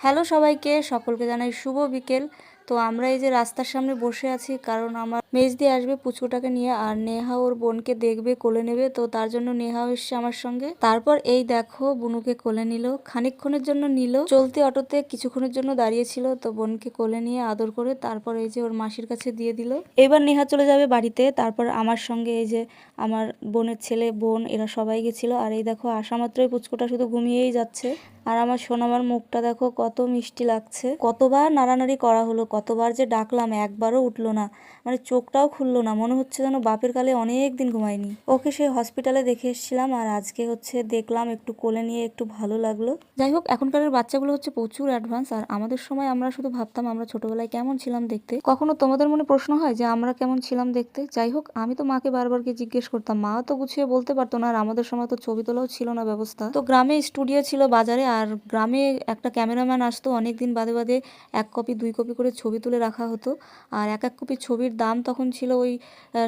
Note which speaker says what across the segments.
Speaker 1: Hello সবাইকে, সকলকে জানাই শুভ বিকেল। তো আমরা এই যে রাস্তার সামনে বসে আছি, কারণ আমার মেজদি আসবে পুচকুটাকে নিয়ে আর নেহা ওর বোনকে দেখবে, কোলে নেবে। তো তার জন্য নেহাও এসছে আমার সঙ্গে। তারপর এই দেখো, বুনুকে কোলে নিল, খানিকক্ষণের জন্য নিল, চলতি অটোতে কিছুক্ষণের জন্য দাঁড়িয়েছিল তো বোনকে কোলে নিয়ে আদর করে তারপর এই যে ওর মাসির কাছে দিয়ে দিল। এবার নেহা চলে যাবে বাড়িতে। তারপর আমার সঙ্গে এই যে আমার বোনের ছেলে, বোন, এরা সবাই গেছিল। আর এই দেখো, আসা মাত্রই পুচকুটা শুধু ঘুমিয়েই যাচ্ছে। আর আমার সোনামার মুখটা দেখো, কত মিষ্টি লাগছে। কতবার নাড়ানাড়ি করা হলো, কতবার যে ডাকলাম, একবারও উঠল না। মানে চোখটাও খুললো না, মনে হচ্ছে যেন বাপের কালে অনেক দিন ঘুমায়নি। ওকে সেই হসপিটালে দেখে এসেছিলাম আর আজকে হচ্ছে দেখলাম একটু কোলে নিয়ে একটু ভালো লাগল। যাই হোক, এখনকার বাচ্চাগুলো হচ্ছে প্রচুর অ্যাডভান্স আর আমাদের সময় আমরা শুধু ভাবতাম আমরা ছোটবেলায় কেমন ছিলাম দেখতে। কখনো তোমাদের মনে প্রশ্ন হয় যে আমরা কেমন ছিলাম দেখতে? যাই হোক, আমি তো মাকে বারবার গিয়ে জিজ্ঞেস করতাম। মা তো গুছিয়ে বলতে পারতো না আর আমাদের সময় তো ছবি তোলাও ছিল না ব্যবস্থা। তো গ্রামে স্টুডিও ছিল, বাজারে আর গ্রামে একটা ক্যামেরাম্যান আসতো অনেক দিন বাদে বাদে এক কপি, দুই কপি করে ছবি তুলে রাখা হতো। আর এক এক কপি ছবির দাম তখন ছিল ওই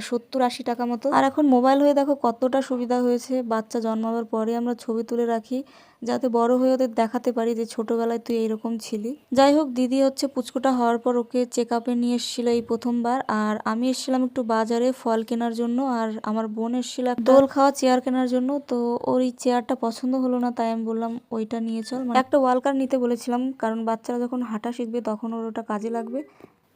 Speaker 1: সত্তর আশি টাকা মতো। আর এখন মোবাইল হয়ে দেখো কতটা সুবিধা হয়েছে। বাচ্চা জন্মাবার পরে আমরা ছবি তুলে রাখি। যাতে বড় হয়ে ওদের দেখাতে পারি যে ছোটবেলায় তুই এরকম ছিলি। যাই হোক, দিদি হচ্ছে পুচকুটা হওয়ার পর ওকে চেক আপে নিয়ে এসেছিল এই প্রথমবার। আর আমি এসেছিলাম একটু বাজারে ফল কেনার জন্য, আর আমার বোন এসেছিল দোল খাওয়া চেয়ার কেনার জন্য, তো ওর এই চেয়ারটা পছন্দ হলো না, তাই আমি বললাম, ওইটা নিয়ে চল। মানে একটা ওয়ালকার নিতে বলেছিলাম, কারণ বাচ্চারা যখন হাঁটা শিখবে তখন ওর ওটা কাজে লাগবে।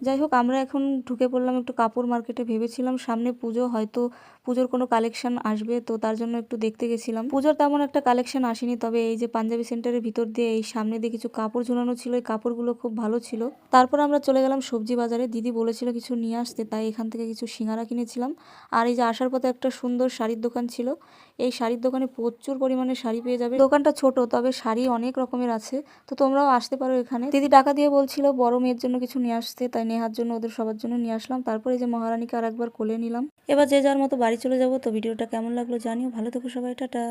Speaker 1: যাই হোক, আমরা এখন ঢুকে পড়লাম একটু কাপড় মার্কেটে। ভেবেছিলাম সামনে পুজো, হয়তো পুজোর কোনো কালেকশন আসবে, তো তার জন্য একটু দেখতে গেছিলাম। পুজোর তেমন একটা কালেকশন আসেনি, তবে এই যে পাঞ্জাবি সেন্টারের ভিতর দিয়ে এই সামনে দিয়ে কিছু কাপড় ঝুলানো ছিল, এই কাপড়গুলো খুব ভালো ছিল। তারপর আমরা চলে গেলাম সবজি বাজারে। দিদি বলেছিল কিছু নিয়ে আসতে, তাই এখান থেকে কিছু সিঙ্গারা কিনেছিলাম। আর এই যে আসার পথে একটা সুন্দর শাড়ির দোকান ছিল, এই শাড়ির দোকানে প্রচুর পরিমাণে শাড়ি পেয়ে যাবে। দোকানটা ছোট, তবে শাড়ি অনেক রকমের আছে, তো তোমরাও আসতে পারো এখানে। দিদি টাকা দিয়ে বলছিল, বড় মেয়ের জন্য কিছু নিয়ে আসতে তাই নেহার জন্য, ওদের সবার জন্য নিয়ে আসলাম। তারপরে যে মহারানীকে আর একবার কোলে নিলাম। এবার যে যার মতো বাড়ি চলে যাব, তো ভিডিওটা কেমন লাগল জানিও। ভালো থেকো সবাই, টাটা।